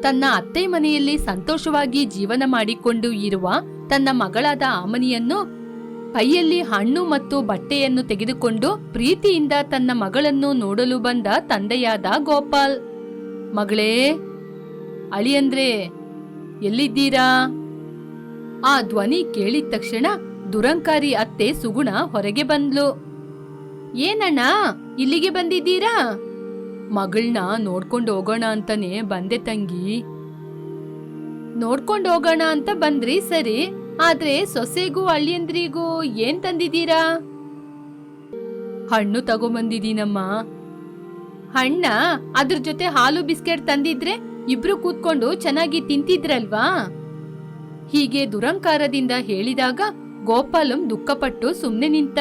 ತನ್ನ ಅತ್ತೆ ಮನೆಯಲ್ಲಿ ಸಂತೋಷವಾಗಿ ಜೀವನ ಮಾಡಿಕೊಂಡು ಇರುವ ತನ್ನ ಮಗಳಾದ ಆಮನಿಯನ್ನು ಕೈಯಲ್ಲಿ ಹಣ್ಣು ಮತ್ತು ಬಟ್ಟೆಯನ್ನು ತೆಗೆದುಕೊಂಡು ಪ್ರೀತಿಯಿಂದ ತನ್ನ ಮಗಳನ್ನು ನೋಡಲು ಬಂದ ತಂದೆಯಾದ ಗೋಪಾಲ್. ಮಗಳೇ, ಅಳಿಯಂದ್ರೆ, ಎಲ್ಲಿದ್ದೀರಾ? ಆ ಧ್ವನಿ ಕೇಳಿದ ತಕ್ಷಣ ದುರಂಕಾರಿ ಅತ್ತೆ ಸುಗುಣ ಹೊರಗೆ ಬಂದ್ಲು. ಏನಣ್ಣ, ಇಲ್ಲಿಗೆ ಬಂದಿದ್ದೀರಾ? ಮಗಳನ್ನ ನೋಡ್ಕೊಂಡು ಹೋಗೋಣ ಅಂತಾನೆ ಬಂದೆ ತಂಗಿ. ನೋಡ್ಕೊಂಡು ಹೋಗೋಣ ಅಂತ ಬಂದ್ರಿ ಸರಿ, ಆದ್ರೆ ಸೊಸೆಗೂ ಅಳ್ಳಿಯಂದ್ರಿಗೂ ಏನ್ ತಂದಿದ್ದೀರಾ? ಹಣ್ಣು ತಗೊಂಬಂದಿದೀನಮ್ಮ ಹಣ್ಣ, ಅದ್ರ ಜೊತೆ ಹಾಲು ಬಿಸ್ಕೆಟ್ ತಂದಿದ್ರೆ ಇಬ್ರು ಕೂತ್ಕೊಂಡು ಚೆನ್ನಾಗಿ ತಿಂತಿದ್ರಲ್ವಾ? ಹೀಗೆ ದುರಂಕಾರದಿಂದ ಹೇಳಿದಾಗ ಗೋಪಾಲಂ ದುಃಖಪಟ್ಟು ಸುಮ್ನೆ ನಿಂತ.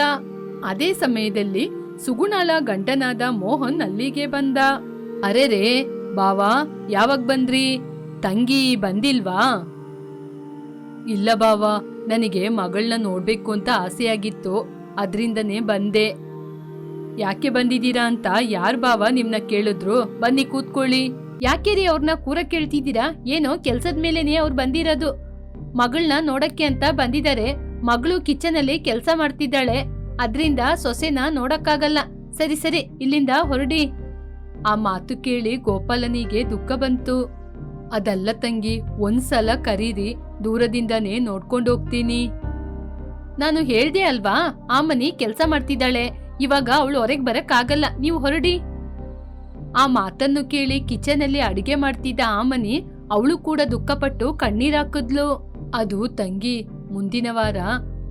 ಅದೇ ಸಮಯದಲ್ಲಿ ಸುಗುಣಾಳ ಗಂಟನಾದ ಮೋಹನ್ ಅಲ್ಲಿಗೆ ಬಂದ. ಅರೆರೇ ಬಾವಾ, ಯಾವಾಗ ಬಂದ್ರಿ? ತಂಗಿ ಬಂದಿಲ್ವಾ? ಇಲ್ಲ ಬಾವಾ, ನನಗೆ ಮಗಳನ್ನ ನೋಡ್ಬೇಕು ಅಂತ ಆಸೆಯಾಗಿತ್ತು, ಅದರಿಂದನೇ ಬಂದೆ. ಯಾಕೆ ಬಂದಿದ್ದೀರಾ ಅಂತ ಯಾರ್ ಬಾವ ನಿಮ್ನ ಕೇಳಿದ್ರು? ಬನ್ನಿ ಕೂತ್ಕೊಳ್ಳಿ. ಯಾಕೆ ರೀ ಅವ್ರನ್ನ ಕೂರ ಕೇಳ್ತಿದ್ದೀರಾ? ಏನೋ ಕೆಲ್ಸದ ಮೇಲೇನೆ ಅವ್ರು ಬಂದಿರೋದು. ಮಗಳನ್ನ ನೋಡಕ್ಕೆ ಅಂತ ಬಂದಿದ್ದಾರೆ. ಮಗಳು ಕಿಚನ್ ಅಲ್ಲಿ ಕೆಲಸ ಮಾಡ್ತಿದ್ದಾಳೆ. ಅದ್ರಿಂದ ಸೊಸೆನ ನೋಡಕ್ಕಾಗಲ್ಲ. ಸರಿ ಸರಿ, ಇಲ್ಲಿಂದ ಹೊರಡಿ. ಆ ಮಾತು ಕೇಳಿ ಗೋಪಾಲನಿಗೆ ದುಃಖ ಬಂತು. ಅದಲ್ಲ ತಂಗಿ, ಒಂದ್ಸಲ ಕರೀರಿ, ದೂರದಿಂದನೇ ನೋಡ್ಕೊಂಡು ಹೋಗ್ತೀನಿ ನಾನು ಹೇಳ್ದೆ ಅಲ್ವಾ, ಆ ಮನಿ ಕೆಲಸ ಮಾಡ್ತಿದ್ದಾಳೆ. ಇವಾಗ ಅವಳು ಹೊರಗೆ ಬರಕ್ಕಾಗಲ್ಲ, ನೀವು ಹೊರಡಿ. ಆ ಮಾತನ್ನು ಕೇಳಿ ಕಿಚನ್ ಅಲ್ಲಿ ಅಡಿಗೆ ಮಾಡ್ತಿದ್ದ ಆಮನಿ ಅವಳು ಕೂಡ ದುಃಖಪಟ್ಟು ಕಣ್ಣೀರಾಕಿದ್ಲು ಅದು ತಂಗಿ, ಮುಂದಿನ ವಾರ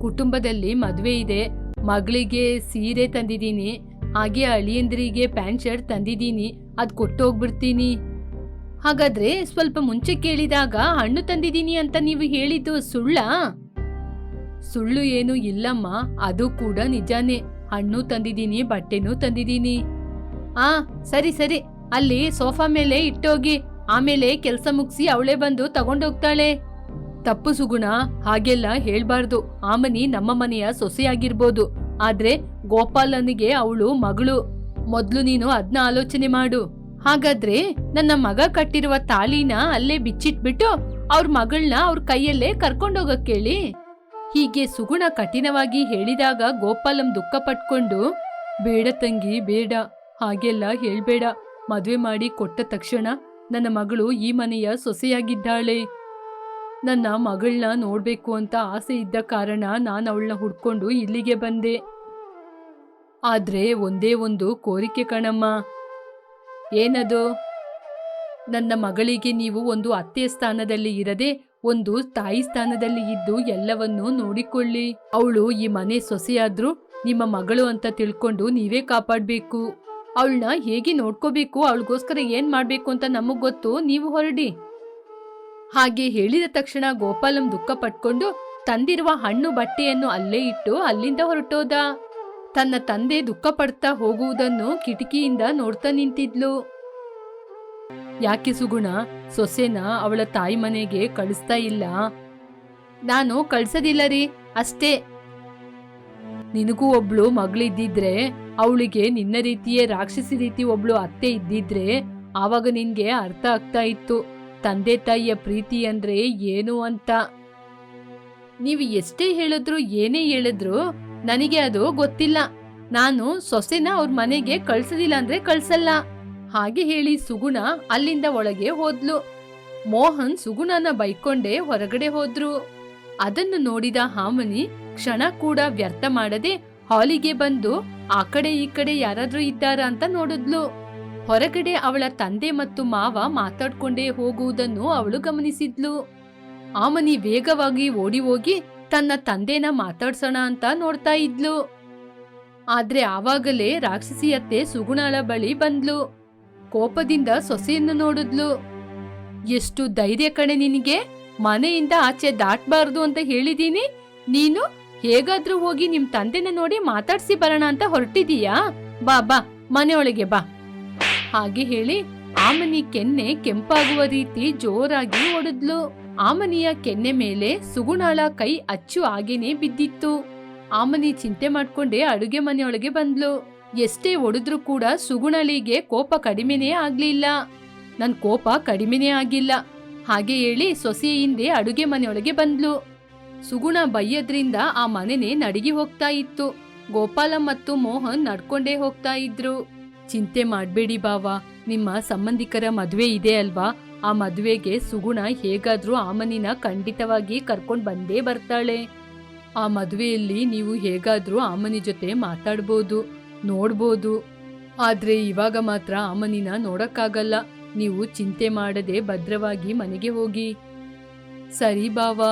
ಕುಟುಂಬದಲ್ಲಿ ಮದುವೆ ಇದೆ. ಮಗಳಿಗೆ ಸೀರೆ ತಂದಿದ್ದೀನಿ, ಹಾಗೆ ಅಳಿಯಂದ್ರಿಗೆ ಪ್ಯಾಂಟ್ ಶರ್ಟ್ ತಂದಿದ್ದೀನಿ, ಅದ್ ಕೊಟ್ಟು ಹೋಗ್ಬಿಡ್ತೀನಿ ಹಾಗಾದ್ರೆ ಸ್ವಲ್ಪ ಮುಂಚೆ ಕೇಳಿದಾಗ ಹಣ್ಣು ತಂದಿದ್ದೀನಿ ಅಂತ ನೀವು ಹೇಳಿದ್ದು ಸುಳ್ಳಾ? ಸುಳ್ಳು ಏನು ಇಲ್ಲಮ್ಮ, ಅದು ಕೂಡ ನಿಜಾನೇ. ಹಣ್ಣು ತಂದಿದ್ದೀನಿ, ಬಟ್ಟೆನೂ ತಂದಿದ್ದೀನಿ. ಆ, ಸರಿ ಸರಿ. ಅಲ್ಲಿ ಸೋಫಾ ಮೇಲೆ ಇಟ್ಟೋಗಿ, ಆಮೇಲೆ ಕೆಲಸ ಮುಗಿಸಿ ಅವಳೇ ಬಂದು ತಗೊಂಡೋಗ್ತಾಳೆ. ತಪ್ಪು ಸುಗುಣ ಹಾಗೆಲ್ಲ ಹೇಳ್ಬಾರ್ದು. ಆಮನಿ ನಮ್ಮ ಮನೆಯ ಸೊಸೆಯಾಗಿರ್ಬೋದು. ಆದ್ರೆ ಗೋಪಾಲನಿಗೆ ಅವಳು ಮಗಳು. ಮೊದ್ಲು ನೀನು ಅದ್ನ ಆಲೋಚನೆ ಮಾಡು. ಹಾಗಾದ್ರೆ ನನ್ನ ಮಗ ಕಟ್ಟಿರುವ ತಾಳಿನ ಅಲ್ಲೇ ಬಿಚ್ಚಿಟ್ಬಿಟ್ಟು ಅವ್ರ ಮಗಳನ್ನ ಅವ್ರ ಕೈಯಲ್ಲೇ ಕರ್ಕೊಂಡೋಗಕ್ ಕೇಳಿ. ಹೀಗೆ ಸುಗುಣ ಕಠಿಣವಾಗಿ ಹೇಳಿದಾಗ ಗೋಪಾಲಂ ದುಃಖ ಪಟ್ಕೊಂಡು, ಬೇಡ ತಂಗಿ, ಬೇಡ. ಹಾಗೆಲ್ಲ ಹೇಳ್ಬೇಡ. ಮದ್ವೆ ಮಾಡಿ ಕೊಟ್ಟ ತಕ್ಷಣ ನನ್ನ ಮಗಳು ಈ ಮನೆಯ ಸೊಸೆಯಾಗಿದ್ದಾಳೆ. ನನ್ನ ಮಗಳನ್ನ ನೋಡ್ಬೇಕು ಅಂತ ಆಸೆ ಇದ್ದ ಕಾರಣ ನಾನು ಅವಳನ್ನ ಹುಡ್ಕೊಂಡು ಇಲ್ಲಿಗೆ ಬಂದೆ. ಆದ್ರೆ ಒಂದೇ ಒಂದು ಕೋರಿಕೆ ಕಣಮ್ಮ. ಏನದು? ನನ್ನ ಮಗಳಿಗೆ ನೀವು ಒಂದು ಅತ್ತೆಯ ಸ್ಥಾನದಲ್ಲಿ ಇರದೆ ಒಂದು ತಾಯಿ ಸ್ಥಾನದಲ್ಲಿ ಇದ್ದು ಎಲ್ಲವನ್ನೂ ನೋಡಿಕೊಳ್ಳಿ. ಅವಳು ಈ ಮನೆ ಸೊಸೆಯಾದ್ರೂ ನಿಮ್ಮ ಮಗಳು ಅಂತ ತಿಳ್ಕೊಂಡು ನೀವೇ ಕಾಪಾಡಬೇಕು. ಅವಳನ್ನ ಹೇಗೆ ನೋಡ್ಕೋಬೇಕು? ಅವಳಿಗೋಸ್ಕರ ಏನ್ ಮಾಡ್ಬೇಕು ಅಂತ ನಮಗ್ ಗೊತ್ತು? ನೀವು ಹೊರಡಿ. ಹಾಗೆ ಹೇಳಿದ ತಕ್ಷಣ ಗೋಪಾಲಂ ದುಃಖ ಪಟ್ಕೊಂಡು ತಂದಿರುವ ಹಣ್ಣು ಬಟ್ಟೆಯನ್ನು ಅಲ್ಲೇ ಇಟ್ಟು ಅಲ್ಲಿಂದ ಹೊರಟೋದ. ತನ್ನ ತಂದೆ ದುಃಖ ಪಡ್ತಾ ಹೋಗುವುದನ್ನು ಕಿಟಕಿಯಿಂದ ನೋಡ್ತಾ ನಿಂತಿದ್ಲು. ಯಾಕೆ ಸುಗುಣ, ಸೊಸೆನ ಅವಳ ತಾಯಿ ಮನೆಗೆ ಕಳಿಸ್ತಾ ಇಲ್ಲ? ನಾನು ಕಳ್ಸದಿಲ್ಲ ರೀ, ಅಷ್ಟೇ. ನಿನಗೂ ಒಬ್ಳು ಮಗಳಿದ್ದಿದ್ರೆ, ಅವಳಿಗೆ ನಿನ್ನ ರೀತಿಯೇ ರಾಕ್ಷಸಿ ರೀತಿ ಒಬ್ಳು ಅತ್ತೆ ಇದ್ದಿದ್ರೆ, ಆವಾಗ ನಿನ್ಗೆ ಅರ್ಥ ಆಗ್ತಾ ಇತ್ತು. ತಂದೆ ತಾಯಿಯ ಪ್ರೀತಿ ಅಂದ್ರೆ ಏನು ಅಂತ? ನೀವು ಎಷ್ಟೇ ಹೇಳಿದ್ರು, ಏನೇ ಹೇಳಿದ್ರು ನನಗೆ ಅದು ಗೊತ್ತಿಲ್ಲ. ನಾನು ಸೊಸೆನ ಅವ್ರ ಮನೆಗೆ ಕಳ್ಸದಿಲ್ಲ ಅಂದ್ರೆ ಕಳ್ಸಲ್ಲ. ಹಾಗೆ ಹೇಳಿ ಸುಗುಣ ಅಲ್ಲಿಂದ ಒಳಗೆ ಹೋದ್ಲು. ಮೋಹನ್ ಸುಗುಣನ ಬೈಕೊಂಡೇ ಹೊರಗಡೆ ಹೋದ್ರು. ಅದನ್ನು ನೋಡಿದ ಹಾಮನಿ ಕ್ಷಣ ಕೂಡ ವ್ಯರ್ಥ ಮಾಡದೆ ಹಾಲಿಗೆ ಬಂದು, ಆ ಕಡೆ ಈ ಕಡೆ ಯಾರಾದ್ರೂ ಇದ್ದಾರಾ ಅಂತ ನೋಡಿದ್ಲು. ಹೊರಗಡೆ ಅವಳ ತಂದೆ ಮತ್ತು ಮಾವ ಮಾತಾಡ್ಕೊಂಡೇ ಹೋಗುವುದನ್ನು ಅವಳು ಗಮನಿಸಿದ್ಲು. ಆಮನಿ ವೇಗವಾಗಿ ಓಡಿ ಹೋಗಿ ತನ್ನ ತಂದೆನ ಮಾತಾಡ್ಸೋಣ ಅಂತ ನೋಡ್ತಾ ಇದ್ಲು. ಆದ್ರೆ ಆವಾಗಲೇ ರಾಕ್ಷಸಿಯತ್ತೆ ಸುಗುಣಾಳ ಬಳಿ ಬಂದ್ಲು. ಕೋಪದಿಂದ ಸೊಸೆಯನ್ನು ನೋಡಿದ್ಲು. ಎಷ್ಟು ಧೈರ್ಯ ಕಣೆ ನಿನಗೆ. ಮನೆಯಿಂದ ಆಚೆ ದಾಟಬಾರ್ದು ಅಂತ ಹೇಳಿದೀನಿ. ನೀನು ಹೇಗಾದ್ರೂ ಹೋಗಿ ನಿಮ್ ತಂದೆನ ನೋಡಿ ಮಾತಾಡ್ಸಿ ಬರೋಣ ಅಂತ ಹೊರಟಿದೀಯಾ? ಬಾ ಬಾ, ಮನೆಯೊಳಗೆ ಬಾ. ಹಾಗೆ ಹೇಳಿ ಆಮನಿ ಕೆನ್ನೆ ಕೆಂಪಾಗುವ ರೀತಿ ಜೋರಾಗಿ ಒಡೆದ್ಲು ಆಮನಿಯ ಕೆನ್ನೆ ಮೇಲೆ ಸುಗುಣಾಳ ಕೈ ಅಚ್ಚು ಹಾಗೇನೆ ಬಿದ್ದಿತ್ತು. ಆಮನಿ ಚಿಂತೆ ಮಾಡ್ಕೊಂಡೆ ಅಡುಗೆ ಮನೆಯೊಳಗೆ ಬಂದ್ಲು. ಎಷ್ಟೇ ಒಡೆದ್ರೂ ಕೂಡ ಸುಗುಣಳಿಗೆ ಕೋಪ ಕಡಿಮೆನೇ ಆಗ್ಲಿಲ್ಲ. ನನ್ ಕೋಪ ಕಡಿಮೆನೇ ಆಗಿಲ್ಲ. ಹಾಗೆ ಹೇಳಿ ಸೊಸೆ ಹಿಂದೆ ಅಡುಗೆ ಮನೆಯೊಳಗೆ ಬಂದ್ಲು. ಸುಗುಣ ಬೈಯೋದ್ರಿಂದ ಆ ಮನೆನೇ ನಡಗಿ ಹೋಗ್ತಾ ಇತ್ತು. ಗೋಪಾಲ ಮತ್ತು ಮೋಹನ್ ನಡ್ಕೊಂಡೇ ಹೋಗ್ತಾ ಇದ್ರು. ಚಿಂತೆ ಮಾಡಬೇಡಿ ಬಾವ. ನಿಮ್ಮ ಸಂಬಂಧಿಕರ ಮದುವೆ ಇದೆ ಅಲ್ವಾ? ಆ ಮದುವೆಗೆ ಸುಗುಣ ಹೇಗಾದ್ರೂ ಆಮನಿನ ಖಂಡಿತವಾಗಿ ಕರ್ಕೊಂಡು ಬಂದೇ ಬರ್ತಾಳೆ. ಆ ಮದುವೆಯಲ್ಲಿ ನೀವು ಹೇಗಾದ್ರೂ ಆಮನಿ ಜೊತೆ ಮಾತಾಡ್ಬೋದು, ನೋಡ್ಬೋದು. ಆದ್ರೆ ಇವಾಗ ಮಾತ್ರ ಆಮನಿನ ನೋಡಕ್ಕಾಗಲ್ಲ. ನೀವು ಚಿಂತೆ ಮಾಡದೆ ಭದ್ರವಾಗಿ ಮನೆಗೆ ಹೋಗಿ. ಸರಿ ಬಾವಾ.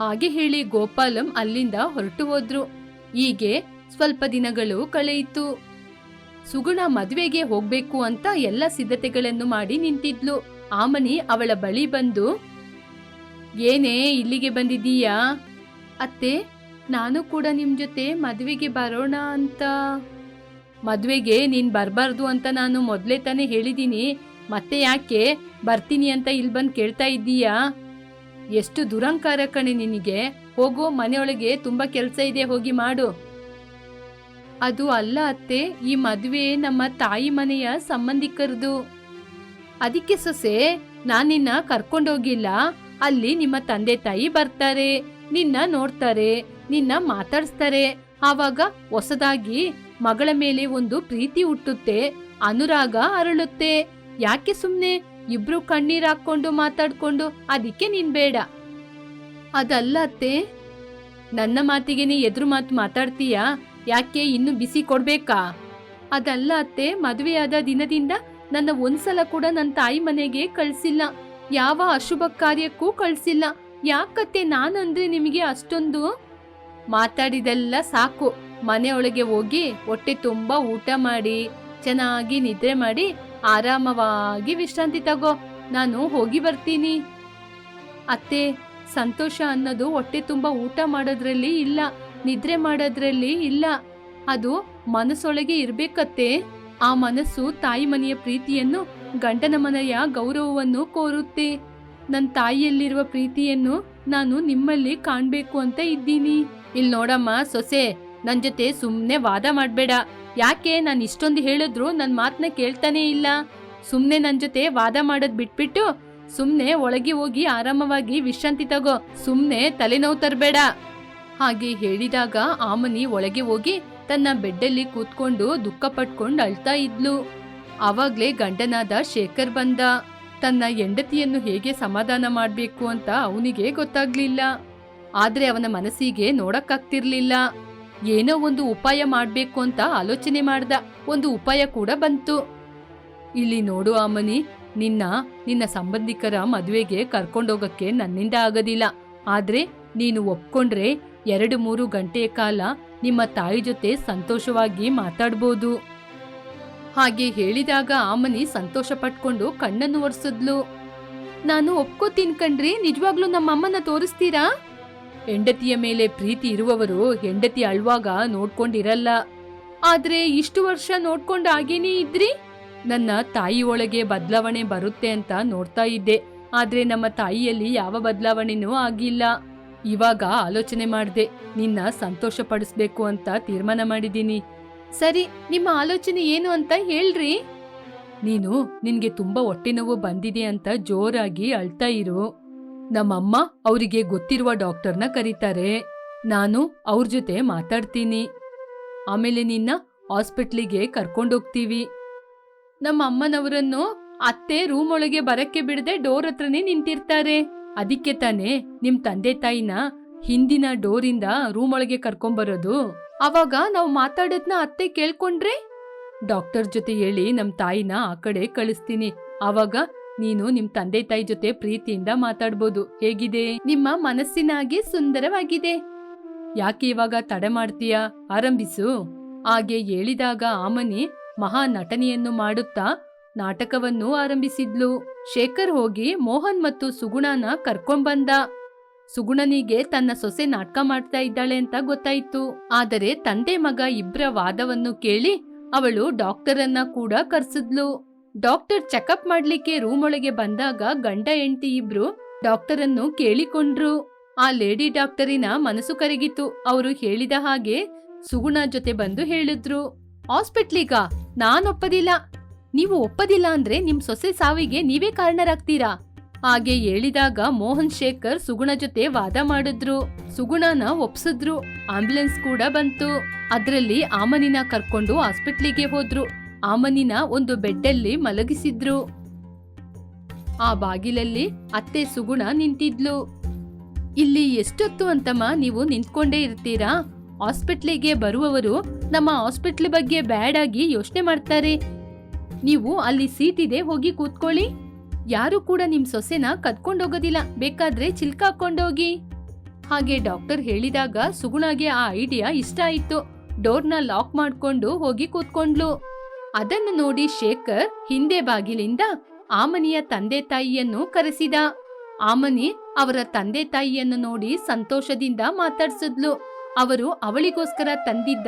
ಹಾಗೆ ಹೇಳಿ ಗೋಪಾಲಂ ಅಲ್ಲಿಂದ ಹೊರಟು ಹೋದ್ರು. ಹೀಗೆ ಸ್ವಲ್ಪ ದಿನಗಳು ಕಳೆಯಿತು. ಸುಗುಣ ಮದುವೆಗೆ ಹೋಗ್ಬೇಕು ಅಂತ ಎಲ್ಲ ಸಿದ್ಧತೆಗಳನ್ನು ಮಾಡಿ ನಿಂತಿದ್ಲು. ಆಮನಿ ಅವಳ ಬಳಿ ಬಂದು, ಏನೇ ಇಲ್ಲಿಗೆ ಬಂದಿದ್ದೀಯಾ? ಅತ್ತೆ, ನಾನು ಕೂಡ ನಿಮ್ ಜೊತೆ ಮದುವೆಗೆ ಬರೋಣ ಅಂತ. ಮದುವೆಗೆ ನೀನ್ ಬರಬಾರ್ದು ಅಂತ ನಾನು ಮೊದ್ಲೇ ತಾನೇ ಹೇಳಿದ್ದೀನಿ ಮತ್ತೆ ಯಾಕೆ ಬರ್ತೀನಿ ಅಂತ ಇಲ್ಲಿ ಬಂದು ಕೇಳ್ತಾ ಇದ್ದೀಯಾ? ಎಷ್ಟು ದುರಂಕಾರ ಕಣೆ ನಿನಗೆ. ಹೋಗು ಮನೆಯೊಳಗೆ ತುಂಬಾ ಕೆಲಸ ಇದೆ, ಹೋಗಿ ಮಾಡು. ಅದು ಅಲ್ಲ ಅತ್ತೆ, ಈ ಮದುವೆ ನಮ್ಮ ತಾಯಿ ಮನೆಯ ಸಂಬಂಧಿಕರದು. ಅದಕ್ಕೆ ಸೊಸೆ ನಾನಿನ್ನ ನಿನ್ನ ಕರ್ಕೊಂಡೋಗಿಲ್ಲ. ಅಲ್ಲಿ ನಿಮ್ಮ ತಂದೆ ತಾಯಿ ಬರ್ತಾರೆ, ನಿನ್ನ ನೋಡ್ತಾರೆ, ನಿನ್ನ ಮಾತಾಡಿಸ್ತಾರೆ. ಆವಾಗ ಹೊಸದಾಗಿ ಮಗಳ ಮೇಲೆ ಒಂದು ಪ್ರೀತಿ ಹುಟ್ಟುತ್ತೆ, ಅನುರಾಗ ಅರಳುತ್ತೆ. ಯಾಕೆ ಸುಮ್ನೆ ಇಬ್ರು ಕಣ್ಣೀರ್ ಹಾಕೊಂಡು ಮಾತಾಡ್ಕೊಂಡು ಅದಕ್ಕೆ ನೀನ್ ಬೇಡ? ಅದಲ್ಲ ಅತ್ತೆ, ನನ್ನ ಮಾತಿಗೆ ನೀ ಎದುರು ಮಾತು ಮಾತಾಡ್ತೀಯಾ? ಯಾಕೆ ಇನ್ನು ಬಿಸಿ ಕೊಡ್ಬೇಕಾ? ಅದಲ್ಲ ಅತ್ತೆ, ಮದುವೆಯಾದ ದಿನದಿಂದ ನನ್ನ ಒಂದ್ಸಲ ಕೂಡ ನನ್ನ ತಾಯಿ ಮನೆಗೆ ಕಳ್ಸಿಲ್ಲ. ಯಾವ ಅಶುಭ ಕಾರ್ಯಕ್ಕೂ ಕಳ್ಸಿಲ್ಲ. ಯಾಕತ್ತೆ ನಾನಂದ್ರೆ ನಿಮಗೆ ಅಷ್ಟೊಂದು? ಮಾತಾಡಿದೆಲ್ಲ ಸಾಕು. ಮನೆಯೊಳಗೆ ಹೋಗಿ ಹೊಟ್ಟೆ ತುಂಬಾ ಊಟ ಮಾಡಿ, ಚೆನ್ನಾಗಿ ನಿದ್ರೆ ಮಾಡಿ, ಆರಾಮವಾಗಿ ವಿಶ್ರಾಂತಿ ತಗೋ. ನಾನು ಹೋಗಿ ಬರ್ತೀನಿ. ಅತ್ತೆ, ಸಂತೋಷ ಅನ್ನೋದು ಹೊಟ್ಟೆ ತುಂಬಾ ಊಟ ಮಾಡೋದ್ರಲ್ಲಿ ಇಲ್ಲ. ನಿದ್ರೆ ಮಾಡೋದ್ರಲ್ಲಿ ಇಲ್ಲ. ಅದು ಮನಸ್ಸೊಳಗೆ ಇರ್ಬೇಕತ್ತೆ. ಆ ಮನಸ್ಸು ತಾಯಿ ಮನೆಯ ಪ್ರೀತಿಯನ್ನು ಗಂಡನ ಮನೆಯ ಗೌರವವನ್ನು ಕೋರುತ್ತೆ. ನನ್ನ ತಾಯಿಯಲ್ಲಿರುವ ಪ್ರೀತಿಯನ್ನು ನಾನು ನಿಮ್ಮಲ್ಲಿ ಕಾಣಬೇಕು ಅಂತ ಇದ್ದೀನಿ. ಇಲ್ಲಿ ನೋಡಮ್ಮ, ಸೊಸೆ, ನನ್ ಜೊತೆ ಸುಮ್ನೆ ವಾದ ಮಾಡ್ಬೇಡ. ಯಾಕೆ ನಾನು ಇಷ್ಟೊಂದು ಹೇಳಿದ್ರು ನನ್ನ ಮಾತನ್ನ ಕೇಳ್ತಾನೆ ಇಲ್ಲ. ಸುಮ್ನೆ ನನ್ ಜೊತೆ ವಾದ ಮಾಡೋದು ಬಿಟ್ಬಿಟ್ಟು ಸುಮ್ನೆ ಒಳಗೆ ಹೋಗಿ ಆರಾಮವಾಗಿ ವಿಶ್ರಾಂತಿ ತಗೋ. ಸುಮ್ಮನೆ ತಲೆನೋವು ತರಬೇಡ. ಹಾಗೆ ಹೇಳಿದಾಗ ಆಮನಿ ಒಳಗೆ ಹೋಗಿ ತನ್ನ ಬೆಡ್ಡಲ್ಲಿ ಕೂತ್ಕೊಂಡು ದುಃಖ ಪಟ್ಕೊಂಡು ಅಳ್ತಾ ಇದ್ಲು. ಆವಾಗ್ಲೇ ಗಂಡನಾದ ಶೇಖರ್ ಬಂದ. ತನ್ನ ಹೆಂಡತಿಯನ್ನು ಹೇಗೆ ಸಮಾಧಾನ ಮಾಡಬೇಕು ಅಂತ ಅವನಿಗೆ ಗೊತ್ತಾಗ್ಲಿಲ್ಲ. ಆದ್ರೆ ಅವನ ಮನಸ್ಸಿಗೆ ನೋಡಕ್ಕಾಗ್ತಿರ್ಲಿಲ್ಲ. ಏನೋ ಒಂದು ಉಪಾಯ ಮಾಡ್ಬೇಕು ಅಂತ ಆಲೋಚನೆ ಮಾಡ್ದ. ಒಂದು ಉಪಾಯ ಕೂಡ ಬಂತು. ಇಲ್ಲಿ ನೋಡು ಆಮನಿ, ನಿನ್ನ ನಿನ್ನ ಸಂಬಂಧಿಕರ ಮದುವೆಗೆ ಕರ್ಕೊಂಡೋಗಕ್ಕೆ ನನ್ನಿಂದ ಆಗೋದಿಲ್ಲ. ಆದ್ರೆ ನೀನು ಒಪ್ಕೊಂಡ್ರೆ ಎರಡು ಮೂರು ಗಂಟೆಯ ಕಾಲ ನಿಮ್ಮ ತಾಯಿ ಜೊತೆ ಸಂತೋಷವಾಗಿ ಮಾತಾಡ್ಬೋದು. ಹಾಗೆ ಹೇಳಿದಾಗ ಆಮನಿ ಸಂತೋಷ ಪಟ್ಕೊಂಡು ಕಣ್ಣನ್ನು ಒರೆಸಿದ್ಲು. ನಾನು ಒಪ್ಕೋತೀನಿ ಕಣ್ರಿ, ನಿಜವಾಗ್ಲೂ ನಮ್ಮಮ್ಮನ ತೋರಿಸ್ತೀರಾ? ಹೆಂಡತಿಯ ಮೇಲೆ ಪ್ರೀತಿ ಇರುವವರು ಹೆಂಡತಿ ಅಳ್ವಾಗ ನೋಡ್ಕೊಂಡಿರಲ್ಲ. ಆದ್ರೆ ಇಷ್ಟು ವರ್ಷ ನೋಡ್ಕೊಂಡು ಹಾಗೇನೇ ಇದ್ರಿ? ನನ್ನ ತಾಯಿ ಒಳಗೆ ಬದಲಾವಣೆ ಬರುತ್ತೆ ಅಂತ ನೋಡ್ತಾ ಇದ್ದೆ. ಆದ್ರೆ ನಮ್ಮ ತಾಯಿಯಲ್ಲಿ ಯಾವ ಬದಲಾವಣೆನೂ ಆಗಿಲ್ಲ. ಇವಾಗ ಆಲೋಚನೆ ಮಾಡ್ದೆ, ನಿನ್ನ ಸಂತೋಷ ಪಡಿಸ್ಬೇಕು ಅಂತ ತೀರ್ಮಾನ ಮಾಡಿದ್ದೀನಿ. ಸರಿ, ನಿಮ್ಮ ಆಲೋಚನೆ ಏನು ಅಂತ ಹೇಳ್ರಿ. ನೀನು ನಿನ್ಗೆ ತುಂಬಾ ಹೊಟ್ಟೆ ನೋವು ಬಂದಿದೆ ಅಂತ ಜೋರಾಗಿ ಅಳ್ತಾ ಇರು. ನಮ್ಮಮ್ಮ ಅವರಿಗೆ ಗೊತ್ತಿರುವ ಡಾಕ್ಟರ್ನ ಕರೀತಾರೆ. ನಾನು ಅವ್ರ ಜೊತೆ ಮಾತಾಡ್ತೀನಿ. ಆಮೇಲೆ ನಿನ್ನ ಹಾಸ್ಪಿಟ್ಲಿಗೆ ಕರ್ಕೊಂಡೋಗ್ತೀವಿ ನಮ್ಮ ಅಮ್ಮನವರನ್ನು ಅತ್ತೆ ರೂಮ್ ಒಳಗೆ ಬರಕ್ಕೆ ಬಿಡದೆ ಡೋರ್ ಹತ್ರನೇ ನಿಂತಿರ್ತಾರೆ. ಅದಕ್ಕೆ ತಾನೇ ನಿಮ್ ತಂದೆ ತಾಯಿನ ಹಿಂದಿನ ಡೋರಿಂದ ರೂಮ್ ಒಳಗೆ ಕರ್ಕೊಂಬರೋದು. ಅವಾಗ ನಾವು ಮಾತಾಡೋದ್ನ ಅತ್ತೆ ಕೇಳ್ಕೊಂಡ್ರೆ? ಡಾಕ್ಟರ್ ಜೊತೆ ಹೇಳಿ ನಮ್ ತಾಯಿನ ಆ ಕಡೆ ಕಳಿಸ್ತೀನಿ. ಅವಾಗ ನೀನು ನಿಮ್ ತಂದೆ ತಾಯಿ ಜೊತೆ ಪ್ರೀತಿಯಿಂದ ಮಾತಾಡ್ಬೋದು. ಹೇಗಿದೆ? ನಿಮ್ಮ ಮನಸ್ಸಿನಾಗೆ ಸುಂದರವಾಗಿದೆ. ಯಾಕೆ ಇವಾಗ ತಡೆ ಮಾಡ್ತೀಯಾ? ಆರಂಭಿಸು. ಹಾಗೆ ಹೇಳಿದಾಗ ಆಮನಿ ಮಹಾ ನಟನೆಯನ್ನು ಮಾಡುತ್ತಾ ನಾಟಕವನ್ನು ಆರಂಭಿಸಿದ್ಲು. ಶೇಖರ್ ಹೋಗಿ ಮೋಹನ್ ಮತ್ತು ಸುಗುಣನ ಕರ್ಕೊಂಡ್ಬಂದ ಸುಗುಣನಿಗೆ ತನ್ನ ಸೊಸೆ ನಾಟಕ ಮಾಡ್ತಾ ಇದ್ದಾಳೆ ಅಂತ ಗೊತ್ತಾಯ್ತು. ಆದರೆ ತಂದೆ ಮಗ ಇಬ್ರ ವಾದವನ್ನು ಕೇಳಿ ಅವಳು ಡಾಕ್ಟರನ್ನ ಕೂಡ ಕರ್ಸಿದ್ಲು. ಡಾಕ್ಟರ್ ಚೆಕಪ್ ಮಾಡ್ಲಿಕ್ಕೆ ರೂಮ್ ಒಳಗೆ ಬಂದಾಗ ಗಂಡ ಹೆಂಡತಿ ಇಬ್ರು ಡಾಕ್ಟರನ್ನು ಕೇಳಿಕೊಂಡ್ರು. ಆ ಲೇಡಿ ಡಾಕ್ಟರಿನ ಮನಸ್ಸು ಕರಗಿತು. ಅವರು ಹೇಳಿದ ಹಾಗೆ ಸುಗುಣ ಜೊತೆ ಬಂದು ಹೇಳಿದ್ರು. ಹಾಸ್ಪಿಟ್ಲಿಗ? ನಾನೊಪ್ಪದಿಲ್ಲ. ನೀವು ಒಪ್ಪದಿಲ್ಲ ಅಂದ್ರೆ ನಿಮ್ ಸೊಸೆ ಸಾವಿಗೆ ನೀವೇ ಕಾರಣರಾಗ್ತೀರಾ? ಹಾಗೆ ಹೇಳಿದಾಗ ಮೋಹನ್ ಶೇಖರ್ ಸುಗುಣ ಜೊತೆ ವಾದ ಮಾಡಿದ್ರು. ಸುಗುಣನ ಒಪ್ಸಿದ್ರು. ಆಂಬ್ಯುಲೆನ್ಸ್ ಕೂಡ ಬಂತು. ಅದ್ರಲ್ಲಿ ಆಮನಿನ ಕರ್ಕೊಂಡು ಹಾಸ್ಪಿಟ್ಲಿಗೆ ಹೋದ್ರು. ಆಮನಿನ ಒಂದು ಬೆಡ್ಡಲ್ಲಿ ಮಲಗಿಸಿದ್ರು. ಆ ಬಾಗಿಲಲ್ಲಿ ಅತ್ತೆ ಸುಗುಣ ನಿಂತಿದ್ಲು. ಇಲ್ಲಿ ಎಷ್ಟೊತ್ತು ಅಂತಮ್ಮ ನೀವು ನಿಂತ್ಕೊಂಡೇ ಇರ್ತೀರಾ? ಹಾಸ್ಪಿಟ್ಲಿಗೆ ಬರುವವರು ನಮ್ಮ ಹಾಸ್ಪಿಟ್ಲ್ ಬಗ್ಗೆ ಬ್ಯಾಡಾಗಿ ಯೋಚನೆ ಮಾಡ್ತಾರೆ. ನೀವು ಅಲ್ಲಿ ಸೀಟ್ ಇದೆ, ಹೋಗಿ ಕೂತ್ಕೊಳ್ಳಿ. ಯಾರು ಕೂಡ ನಿಮ್ ಸೊಸೆನ ಕದ್ಕೊಂಡೋಗೋದಿಲ್ಲ ಬೇಕಾದ್ರೆ ಚಿಲ್ಕ ಹಾಕೊಂಡೋಗಿ ಹಾಗೆ ಡಾಕ್ಟರ್ ಹೇಳಿದಾಗ ಸುಗುಣಾಗೆ ಆ ಐಡಿಯಾ ಇಷ್ಟ ಆಯ್ತು. ಡೋರ್ನ ಲಾಕ್ ಮಾಡ್ಕೊಂಡು ಹೋಗಿ ಕೂತ್ಕೊಂಡ್ಲು. ಅದನ್ನು ನೋಡಿ ಶೇಖರ್ ಹಿಂದೆ ಬಾಗಿಲಿಂದ ಆಮನಿಯ ತಂದೆ ತಾಯಿಯನ್ನು ಕರೆಸಿದ. ಆಮನಿ ಅವರ ತಂದೆ ತಾಯಿಯನ್ನು ನೋಡಿ ಸಂತೋಷದಿಂದ ಮಾತಾಡ್ಸಿದ್ಲು. ಅವರು ಅವಳಿಗೋಸ್ಕರ ತಂದಿದ್ದ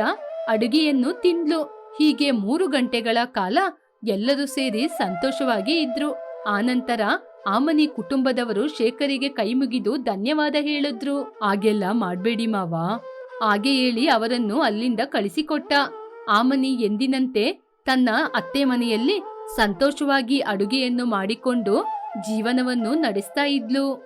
ಅಡುಗೆಯನ್ನು ತಿಂದ್ಲು. ಹೀಗೆ ಮೂರು ಗಂಟೆಗಳ ಕಾಲ ಎಲ್ಲರೂ ಸೇರಿ ಸಂತೋಷವಾಗಿ ಇದ್ರು. ಆನಂತರ ಆಮನಿ ಕುಟುಂಬದವರು ಶೇಖರಿಗೆ ಕೈಮುಗಿದು ಧನ್ಯವಾದ ಹೇಳಿದ್ರು. ಹಾಗೆಲ್ಲ ಮಾಡ್ಬೇಡಿ ಮಾವ. ಹಾಗೆ ಹೇಳಿ ಅವರನ್ನು ಅಲ್ಲಿಂದ ಕಳಿಸಿಕೊಟ್ಟ. ಆಮನಿ ಎಂದಿನಂತೆ ತನ್ನ ಅತ್ತೆ ಮನೆಯಲ್ಲಿ ಸಂತೋಷವಾಗಿ ಅಡುಗೆಯನ್ನು ಮಾಡಿಕೊಂಡು ಜೀವನವನ್ನು ನಡೆಸ್ತಾ ಇದ್ಲು.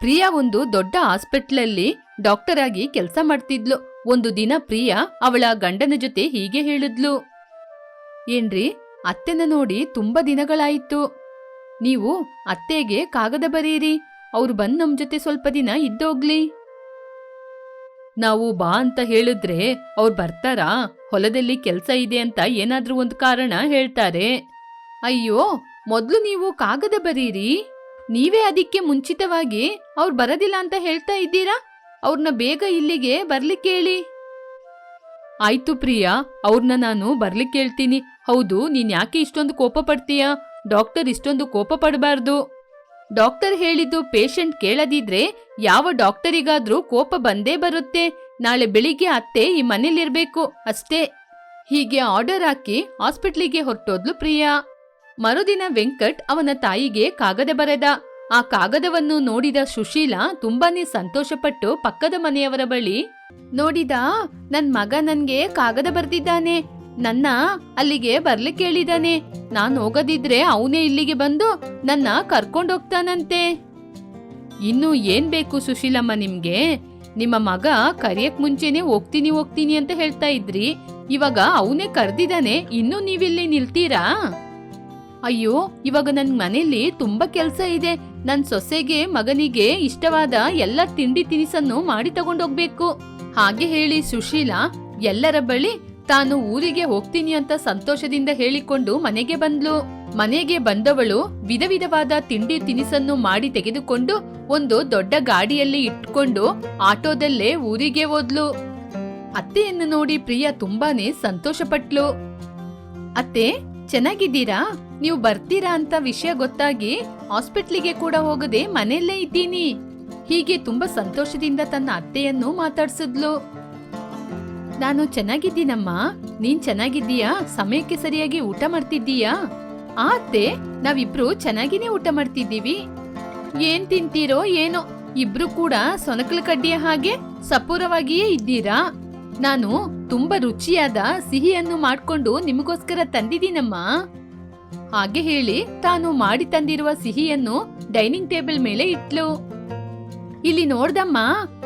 ಪ್ರಿಯಾ ಒಂದು ದೊಡ್ಡ ಹಾಸ್ಪಿಟ್ಲಲ್ಲಿ ಡಾಕ್ಟರ್ ಆಗಿ ಕೆಲಸ ಮಾಡ್ತಿದ್ಲು. ಒಂದು ದಿನ ಪ್ರಿಯಾ ಅವಳ ಗಂಡನ ಜೊತೆ ಹೀಗೆ ಹೇಳಿದ್ಲು. ಏನ್ರಿ? ಅತ್ತೆನ ನೋಡಿ ತುಂಬಾ ದಿನಗಳಾಯಿತು. ನೀವು ಅತ್ತೆಗೆ ಕಾಗದ ಬರೀರಿ. ಅವ್ರು ಬಂದ್ ನಮ್ ಜೊತೆ ಸ್ವಲ್ಪ ದಿನ ಇದ್ದೋಗ್ಲಿ. ನಾವು ಬಾ ಅಂತ ಹೇಳಿದ್ರೆ ಅವ್ರು ಬರ್ತಾರಾ? ಹೊಲದಲ್ಲಿ ಕೆಲ್ಸ ಇದೆ ಅಂತ ಏನಾದ್ರೂ ಒಂದು ಕಾರಣ ಹೇಳ್ತಾರೆ. ಅಯ್ಯೋ, ಮೊದ್ಲು ನೀವು ಕಾಗದ ಬರೀರಿ. ನೀವೇ ಅದಕ್ಕೆ ಮುಂಚಿತವಾಗಿ ಅವ್ರು ಬರೋದಿಲ್ಲ ಅಂತ ಹೇಳ್ತಾ ಇದ್ದೀರಾ? ಅವ್ರನ್ನ ಬೇಗ ಇಲ್ಲಿಗೆ ಬರ್ಲಿಕ್ಕೆ ಹೇಳಿ ಆಯ್ತು ಪ್ರಿಯಾ ಅವ್ರನ್ನ ನಾನು ಬರ್ಲಿಕ್ಕೆ ಹೇಳ್ತೀನಿ ಹೌದು, ನೀನ್ ಯಾಕೆ ಇಷ್ಟೊಂದು ಕೋಪ ಪಡ್ತೀಯಾ? ಡಾಕ್ಟರ್ ಇಷ್ಟೊಂದು ಕೋಪ ಪಡಬಾರ್ದು. ಡಾಕ್ಟರ್ ಹೇಳಿದ್ದು ಪೇಷಂಟ್ ಕೇಳದಿದ್ರೆ ಯಾವ ಡಾಕ್ಟರಿಗಾದ್ರೂ ಕೋಪ ಬಂದೇ ಬರುತ್ತೆ. ನಾಳೆ ಬೆಳಿಗ್ಗೆ ಅತ್ತೆ ಈ ಮನೇಲಿರ್ಬೇಕು, ಅಷ್ಟೇ. ಹೀಗೆ ಆರ್ಡರ್ ಹಾಕಿ ಹಾಸ್ಪಿಟ್ಲಿಗೆ ಹೊರಟೋದ್ಲು ಪ್ರಿಯಾ. ಮರುದಿನ ವೆಂಕಟ್ ಅವನ ತಾಯಿಗೆ ಕಾಗದ ಬರೆದ. ಆ ಕಾಗದವನ್ನು ನೋಡಿದ ಸುಶೀಲಾ ತುಂಬಾನೇ ಸಂತೋಷಪಟ್ಟು ಪಕ್ಕದ ಮನೆಯವರ ಬಳಿ ನೋಡಿದ ನನ್ ಮಗ ನನ್ಗೆ ಕಾಗದ ಬರ್ದಿದ್ದಾನೆ. ನನ್ನ ಅಲ್ಲಿಗೆ ಬರ್ಲಿಕ್ಕೆ ಹೇಳಿದಾನೆ ನಾನ್ ಹೋಗದಿದ್ರೆ ಅವನೇ ಇಲ್ಲಿಗೆ ಬಂದು ನನ್ನ ಕರ್ಕೊಂಡೋಗ್ತಾನಂತೆ ಇನ್ನು ಏನ್ ಬೇಕು ಸುಶೀಲಮ್ಮ ನಿಮ್ಗೆ? ನಿಮ್ಮ ಮಗ ಕರಿಯಕ್ ಮುಂಚೆನೆ ಹೋಗ್ತೀನಿ ಹೋಗ್ತೀನಿ ಅಂತ ಹೇಳ್ತಾ ಇದ್ರಿ. ಇವಾಗ ಅವನೇ ಕರ್ದಿದ್ದಾನೆ ಇನ್ನು ನೀವಿಲ್ಲಿ ನಿಲ್ತೀರಾ? ಅಯ್ಯೋ, ಇವಾಗ ನನ್ ಮನೇಲಿ ತುಂಬಾ ಕೆಲ್ಸ ಇದೆ. ನನ್ ಸೊಸೆಗೆ, ಮಗನಿಗೆ ಇಷ್ಟವಾದ ಎಲ್ಲ ತಿಂಡಿ ತಿನಿಸನ್ನು ಮಾಡಿ ತಗೊಂಡೋಗ್ಬೇಕು. ಹಾಗೆ ಹೇಳಿ ಸುಶೀಲಾ, ಎಲ್ಲರ ಬಳಿ ತಾನು ಊರಿಗೆ ಹೋಗ್ತೀನಿ ಅಂತ ಸಂತೋಷದಿಂದ ಹೇಳಿಕೊಂಡು ಮನೆಗೆ ಬಂದ್ಲು. ಮನೆಗೆ ಬಂದವಳು ವಿಧ ವಿಧವಾದ ತಿಂಡಿ ತಿನಿಸನ್ನು ಮಾಡಿ ತೆಗೆದುಕೊಂಡು ಒಂದು ದೊಡ್ಡ ಗಾಡಿಯಲ್ಲಿ ಇಟ್ಕೊಂಡು ಆಟೋದಲ್ಲೇ ಊರಿಗೆ ಹೋದ್ಲು. ಅತ್ತೆಯನ್ನು ನೋಡಿ ಪ್ರಿಯಾ ತುಂಬಾನೇ ಸಂತೋಷಪಟ್ಲು. ಅತ್ತೆ, ಚೆನ್ನಾಗಿದ್ದೀರಾ? ನೀವು ಬರ್ತೀರಾ ಅಂತ ವಿಷಯ ಗೊತ್ತಾಗಿ ಹಾಸ್ಪಿಟ್ಲಿಗೆ ಕೂಡ ಹೋಗದೆ ಮನೆಯಲ್ಲೇ ಇದ್ದೀನಿ. ಹೀಗೆ ತುಂಬಾ ಸಂತೋಷದಿಂದ ತನ್ನ ಅತ್ತೆಯನ್ನು ಮಾತಾಡ್ಸಿದ್ಲು. ನಾನು ಚೆನ್ನಾಗಿದ್ದೀನಮ್ಮ. ನೀನ್ ಚೆನ್ನಾಗಿದ್ದೀಯಾ? ಸಮಯಕ್ಕೆ ಸರಿಯಾಗಿ ಊಟ ಮಾಡ್ತಿದ್ದೀಯಾ? ಆ ಅತ್ತೆ, ನಾವಿಬ್ರು ಚೆನ್ನಾಗಿನೇ ಊಟ ಮಾಡ್ತಿದ್ದೀವಿ. ಏನ್ ತಿಂತೀರೋ ಏನೋ? ಇಬ್ರು ಕೂಡ ಸೊನಕಲ ಕಡ್ಡಿಯ ಹಾಗೆ ಸಪೂರವಾಗಿಯೇ ಇದ್ದೀರಾ? ನಾನು ತುಂಬಾ ರುಚಿಯಾದ ಸಿಹಿಯನ್ನು ಮಾಡ್ಕೊಂಡು ನಿಮಗೋಸ್ಕರ ತಂದಿದ್ದೀನಮ್ಮ. ಹಾಗೆ ಹೇಳಿ ತಾನು ಮಾಡಿ ತಂದಿರುವ ಸಿಹಿಯನ್ನು ಡೈನಿಂಗ್ ಟೇಬಲ್ ಮೇಲೆ ಇಟ್ಲು. ಇಲ್ಲಿ ನೋಡ್ದಮ್ಮ,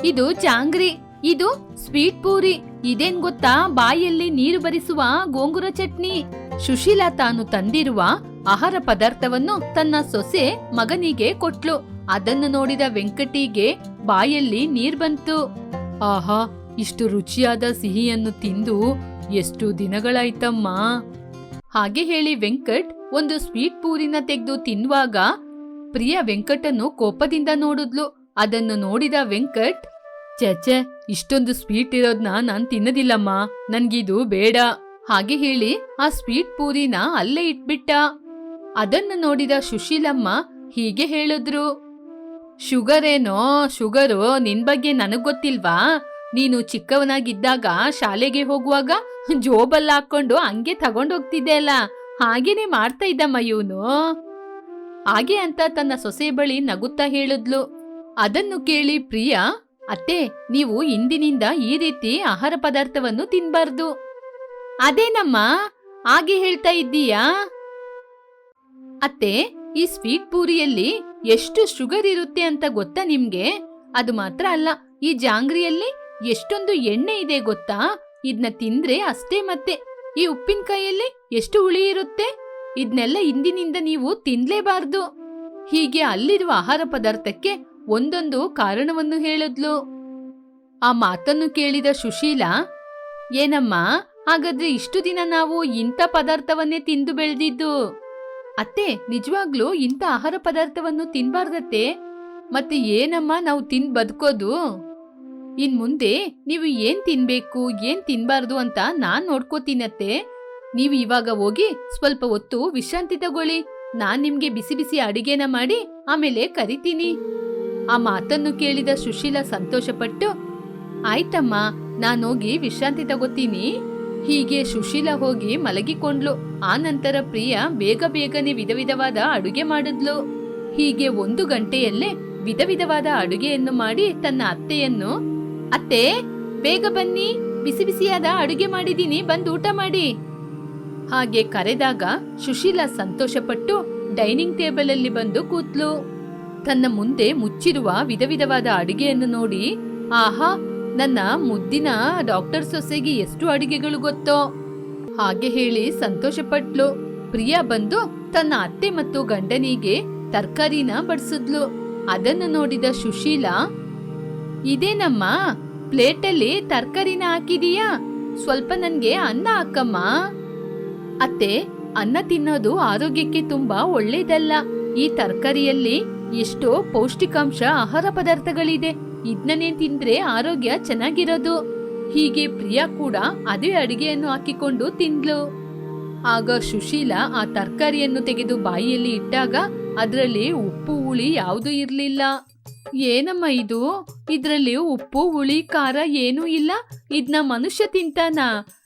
ಇದು ಜಾಂಗ್ರಿ ಇದು ಸ್ವೀಟ್ ಪೂರಿ. ಇದೇನ್ ಗೊತ್ತಾ, ಬಾಯಲ್ಲಿ ನೀರು ಬರಿಸುವ ಗೋಂಗುರ ಚಟ್ನಿ. ಸುಶೀಲಾ ತಾನು ತಂದಿರುವ ಆಹಾರ ಪದಾರ್ಥವನ್ನು ತನ್ನ ಸೊಸೆ ಮಗನಿಗೆ ಕೊಟ್ಲು. ಅದನ್ನು ನೋಡಿದ ವೆಂಕಟಿಗೆ ಬಾಯಲ್ಲಿ ನೀರ್ ಬಂತು. ಆಹಾ, ಇಷ್ಟು ರುಚಿಯಾದ ಸಿಹಿಯನ್ನು ತಿಂದು ಎಷ್ಟು ದಿನಗಳಾಯ್ತಮ್ಮ. ಹಾಗೆ ಹೇಳಿ ವೆಂಕಟ್ ಒಂದು ಸ್ವೀಟ್ ಪೂರಿನ ತೆಗೆದು ತಿನ್ನುವಾಗ ಪ್ರಿಯ ವೆಂಕಟನ್ನು ಕೋಪದಿಂದ ನೋಡಿದ್ಲು. ಅದನ್ನು ನೋಡಿದ ವೆಂಕಟ್ ಚಚೆ ಇಷ್ಟೊಂದು ಸ್ವೀಟ್ ಇರೋದ್ನ ನಾನ್ ತಿನ್ನದಿಲ್ಲಮ್ಮ, ನನ್ಗಿದು ಬೇಡ. ಹಾಗೆ ಹೇಳಿ ಆ ಸ್ವೀಟ್ ಪೂರಿನ ಅಲ್ಲೇ ಇಟ್ಬಿಟ್ಟ. ಅದನ್ನು ನೋಡಿದ ಸುಶೀಲಮ್ಮ ಹೀಗೆ ಹೇಳಿದ್ರು ಶುಗರ್ ಏನೋ ಶುಗರು ನಿನ್ ಬಗ್ಗೆ ನನಗ್ ಗೊತ್ತಿಲ್ವಾ? ನೀನು ಚಿಕ್ಕವನಾಗಿದ್ದಾಗ ಶಾಲೆಗೆ ಹೋಗುವಾಗ ಜೋಬಲ್ಲಿ ಹಾಕೊಂಡು ಹಂಗೆ ತಗೊಂಡೋಗ್ತಿದ್ದೆ ಅಲ್ಲ ಹಾಗೇನೆ ಮಾಡ್ತಾ ಇದ್ದಮ್ಮ ಇವನು. ಹಾಗೆ ಅಂತ ತನ್ನ ಸೊಸೆ ಬಳಿ ನಗುತ್ತಾ ಹೇಳಿದ್ಲು. ಅದನ್ನು ಕೇಳಿ ಪ್ರಿಯಾ, ಅತ್ತೆ, ನೀವು ಇಂದಿನಿಂದ ಈ ರೀತಿ ಆಹಾರ ಪದಾರ್ಥವನ್ನು ತಿನ್ಬಾರ್ದು. ಅದೇನಮ್ಮ ಹಾಗೆ ಹೇಳ್ತಾ ಇದ್ದೀಯಾ? ಅತ್ತೆ, ಈ ಸ್ವೀಟ್ ಪೂರಿಯಲ್ಲಿ ಎಷ್ಟು ಶುಗರ್ ಇರುತ್ತೆ ಅಂತ ಗೊತ್ತಾ ನಿಮ್ಗೆ? ಅದು ಮಾತ್ರ ಅಲ್ಲ, ಈ ಜಾಂಗ್ರಿಯಲ್ಲಿ ಎಷ್ಟೊಂದು ಎಣ್ಣೆ ಇದೆ ಗೊತ್ತಾ? ಇದ್ನ ತಿಂದ್ರೆ ಅಷ್ಟೇ ಮತ್ತೆ. ಈ ಉಪ್ಪಿನಕಾಯಲ್ಲಿ ಎಷ್ಟು ಹುಳಿ ಇರುತ್ತೆ? ಇದ್ನೆಲ್ಲ ಇಂದಿನಿಂದ ನೀವು ತಿನ್ಲೇಬಾರ್ದು. ಹೀಗೆ ಅಲ್ಲಿರುವ ಆಹಾರ ಪದಾರ್ಥಕ್ಕೆ ಒಂದೊಂದು ಕಾರಣವನ್ನು ಹೇಳಿದ್ಲು. ಆ ಮಾತನ್ನು ಕೇಳಿದ ಸುಶೀಲ, ಏನಮ್ಮ, ಹಾಗಾದ್ರೆ ಇಷ್ಟು ದಿನ ನಾವು ಇಂಥ ಪದಾರ್ಥವನ್ನೇ ತಿಂದು ಬೆಳೆದಿದ್ದು? ಅತ್ತೆ, ನಿಜವಾಗ್ಲೂ ಇಂಥ ಆಹಾರ ಪದಾರ್ಥವನ್ನು ತಿನ್ಬಾರ್ದತ್ತೆ. ಮತ್ತೆ ಏನಮ್ಮ ನಾವು ತಿನ್, ಬದುಕೋದು? ಇನ್ ಮುಂದೆ ನೀವು ಏನ್ ತಿನ್ಬೇಕು, ಏನ್ ತಿನ್ಬಾರ್ದು ಅಂತ ನಾನ್ ನೋಡ್ಕೋತೀನತ್ತೆ. ನೀವು ಇವಾಗ ಹೋಗಿ ಸ್ವಲ್ಪ ಹೊತ್ತು ವಿಶ್ರಾಂತಿ ತಗೊಳ್ಳಿ. ನಾನ್ ನಿಮ್ಗೆ ಬಿಸಿ ಬಿಸಿ ಅಡಿಗೆನ ಮಾಡಿ ಆಮೇಲೆ ಕರಿತೀನಿ. ಆ ಮಾತನ್ನು ಕೇಳಿದ ಸುಶೀಲ ಸಂತೋಷಪಟ್ಟು, ಆಯ್ತಮ್ಮ, ನಾನೋಗಿ ವಿಶ್ರಾಂತಿ ತಗೋತೀನಿ. ಹೀಗೆ ಸುಶೀಲ ಹೋಗಿ ಮಲಗಿಕೊಂಡ್ಲು. ಆ ನಂತರ ಪ್ರಿಯ ಬೇಗ ಬೇಗನೆ ವಿಧ ವಿಧವಾದ ಅಡುಗೆ ಮಾಡಿದ್ಲು. ಹೀಗೆ ಒಂದು ಗಂಟೆಯಲ್ಲೇ ವಿಧ ವಿಧವಾದ ಅಡುಗೆಯನ್ನು ಮಾಡಿ ತನ್ನ ಅತ್ತೆಯನ್ನು, ಅತ್ತೆ, ಬೇಗ ಬನ್ನಿ, ಬಿಸಿ ಬಿಸಿಯಾದ ಅಡುಗೆ ಮಾಡಿದೀನಿ ಬಂದು ಊಟ ಮಾಡಿ. ಹಾಗೆ ಕರೆದಾಗ ಸುಶೀಲ ಸಂತೋಷಪಟ್ಟು ಡೈನಿಂಗ್ ಟೇಬಲ್ ಅಲ್ಲಿ ಬಂದು ಕೂತ್ಲು. ತನ್ನ ಮುಂದೆ ಮುಚ್ಚಿರುವ ವಿಧ ವಿಧವಾದ ಅಡುಗೆಯನ್ನು ನೋಡಿ, ಆಹಾ, ನನ್ನ ಮುದ್ದಿನ ಡಾಕ್ಟರ್ ಸೊಸೆಗೆ ಎಷ್ಟು ಅಡಿಗೆಗಳು ಗೊತ್ತೋ? ಹಾಗೆ ಹೇಳಿ ಸಂತೋಷಪಟ್ಲು. ಪ್ರಿಯಾ ಬಂದು ತನ್ನ ಅತ್ತೆ ಮತ್ತು ಗಂಡನಿಗೆ ತರಕಾರಿನ ಬಡಿಸಿದ್ಲು. ಅದನ್ನು ನೋಡಿದ ಸುಶೀಲ ಇದೇನಮ್ಮ ಪ್ಲೇಟಲ್ಲಿ ತರಕಾರಿನ ಹಾಕಿದೀಯಾ? ಸ್ವಲ್ಪ ನನ್ಗೆ ಅನ್ನ ಹಾಕಮ್ಮ. ಅತ್ತೆ, ಅನ್ನ ತಿನ್ನೋದು ಆರೋಗ್ಯಕ್ಕೆ ತುಂಬಾ ಒಳ್ಳೇದಲ್ಲ. ಈ ತರಕಾರಿಯಲ್ಲಿ ಎಷ್ಟೋ ಪೌಷ್ಟಿಕಾಂಶ ಆಹಾರ ಪದಾರ್ಥಗಳಿದೆ. ಇದನ್ನೇ ತಿಂದ್ರೆ ಆರೋಗ್ಯ ಚೆನ್ನಾಗಿರೋದು. ಹೀಗೆ ಪ್ರಿಯಾ ಕೂಡ ಅದೇ ಅಡಿಗೆಯನ್ನು ಹಾಕಿಕೊಂಡು ತಿಂದ್ಲು. ಆಗ ಸುಶೀಲ ಆ ತರಕಾರಿಯನ್ನು ತೆಗೆದು ಬಾಯಿಯಲ್ಲಿ ಇಟ್ಟಾಗ ಅದರಲ್ಲಿ ಉಪ್ಪು, ಹುಳಿ ಯಾವುದೂ ಇರಲಿಲ್ಲ. ಏನಮ್ಮ ಇದು? ಇದರಲ್ಲಿ ಉಪ್ಪು, ಹುಳಿ, ಖಾರ ಏನೂ ಇಲ್ಲ. ಇದನ್ನ ಮನುಷ್ಯ ತಿಂತಾನ?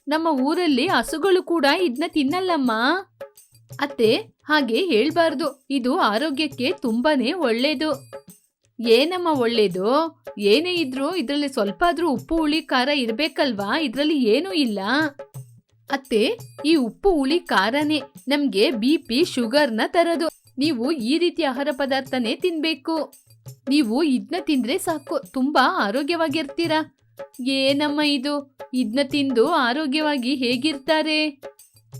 ನಮ್ಮ ಊರಲ್ಲಿ ಹಸುಗಳು ಕೂಡ ಇದನ್ನ ತಿನ್ನಲ್ಲಮ್ಮ. ಅತ್ತೆ, ಹಾಗೆ ಹೇಳ್ಬಾರ್ದು. ಇದು ಆರೋಗ್ಯಕ್ಕೆ ತುಂಬಾನೇ ಒಳ್ಳೇದು. ಏನಮ್ಮ ಒಳ್ಳೇದು? ಏನೇ ಇದ್ರೂ ಇದರಲ್ಲಿ ಸ್ವಲ್ಪ ಆದ್ರೂ ಉಪ್ಪು, ಹುಳಿ, ಖಾರ ಇರ್ಬೇಕಲ್ವಾ? ಇದರಲ್ಲಿ ಏನೂ ಇಲ್ಲ. ಅತ್ತೆ, ಈ ಉಪ್ಪು, ಹುಳಿ, ಖಾರನೇ ನಮ್ಗೆ ಬಿ ಪಿ, ಶುಗರ್ನ ತರದು. ನೀವು ಈ ರೀತಿ ಆಹಾರ ಪದಾರ್ಥನೇ ತಿನ್ಬೇಕು. ನೀವು ಇದ್ನ ತಿಂದ್ರೆ ಸಾಕು. ತುಂಬಾ ಆರೋಗ್ಯವಾಗಿರ್ತೀರಾ. ಏನಮ್ಮ ಇದು? ಇದನ್ನ ತಿಂದು ಆರೋಗ್ಯವಾಗಿ ಹೇಗಿರ್ತಾರೆ?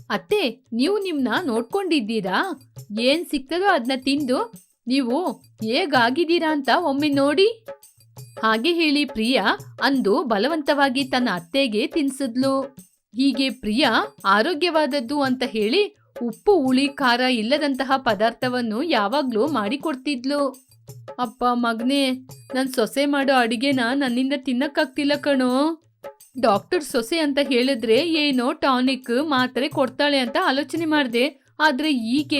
ಅತ್ತೆ, ನೀವು ನಿಮ್ನ ನೋಡ್ಕೊಂಡಿದ್ದೀರಾ? ಏನ್ ಸಿಕ್ತದೋ ಅದನ್ನ ತಿಂದು ನೀವು ಹೇಗಾಗಿದ್ದೀರಾ ಅಂತ ಒಮ್ಮೆ ನೋಡಿ. ಹಾಗೆ ಹೇಳಿ ಪ್ರಿಯಾ ಅಂದು ಬಲವಂತವಾಗಿ ತನ್ನ ಅತ್ತೆಗೆ ತಿನ್ಸಿದ್ಲು. ಹೀಗೆ ಪ್ರಿಯಾ ಆರೋಗ್ಯವಾದದ್ದು ಅಂತ ಹೇಳಿ ಉಪ್ಪು, ಹುಳಿ, ಖಾರ ಇಲ್ಲದಂತಹ ಪದಾರ್ಥವನ್ನು ಯಾವಾಗ್ಲೂ ಮಾಡಿಕೊಡ್ತಿದ್ಲು. ಅಪ್ಪ ಮಗ್ನೆ, ನನ್ ಸೊಸೆ ಮಾಡೋ ಅಡಿಗೆನ ನನ್ನಿಂದ ತಿನ್ನಕ್ಕಾಗ್ತಿಲ್ಲ ಕಣೋ. ಡಾಕ್ಟರ್ ಸೊಸೆ ಅಂತ ಹೇಳಿದ್ರೆ ಏನೋ ಟಾನಿಕ್ ಮಾತ್ರೆ ಕೊಡ್ತಾಳೆ ಅಂತ ಆಲೋಚನೆ ಮಾಡಿದೆ. ಆದ್ರೆ ಈಗ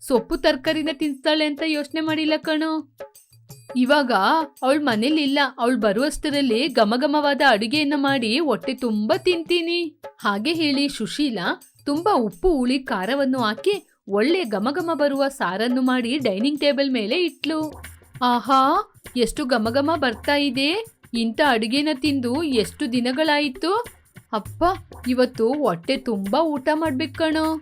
ಸೊಪ್ಪು ತರಕಾರಿನ ತಿನ್ಸ್ತಾಳೆ ಅಂತ ಯೋಚನೆ ಮಾಡಿಲ್ಲ ಕಣೋ. ಇವಾಗ ಅವಳ ಮನೇಲಿಲ್ಲ ಅವಳು ಬರುವಷ್ಟರಲ್ಲಿ ಗಮಗಮವಾದ ಅಡುಗೆಯನ್ನ ಮಾಡಿ ಹೊಟ್ಟೆ ತುಂಬಾ ತಿಂತೀನಿ. ಹಾಗೆ ಹೇಳಿ ಸುಶೀಲ ತುಂಬಾ ಉಪ್ಪು, ಹುಳಿ, ಖಾರವನ್ನು ಹಾಕಿ ಒಳ್ಳೆ ಗಮಗಮ ಬರುವ ಸಾರನ್ನು ಮಾಡಿ ಡೈನಿಂಗ್ ಟೇಬಲ್ ಮೇಲೆ ಇಟ್ಲು. ಆಹಾ, ಎಷ್ಟು ಘಮಘಮ ಬರ್ತಾ ಇದೆ. ಇಂಥ ಅಡುಗೆನ ತಿಂದು ಎಷ್ಟು ದಿನಗಳಾಯಿತು? ಅಪ್ಪ, ಇವತ್ತು ಹೊಟ್ಟೆ ತುಂಬಾ ಊಟ ಮಾಡ್ಬೇಕು ಕಣೋ.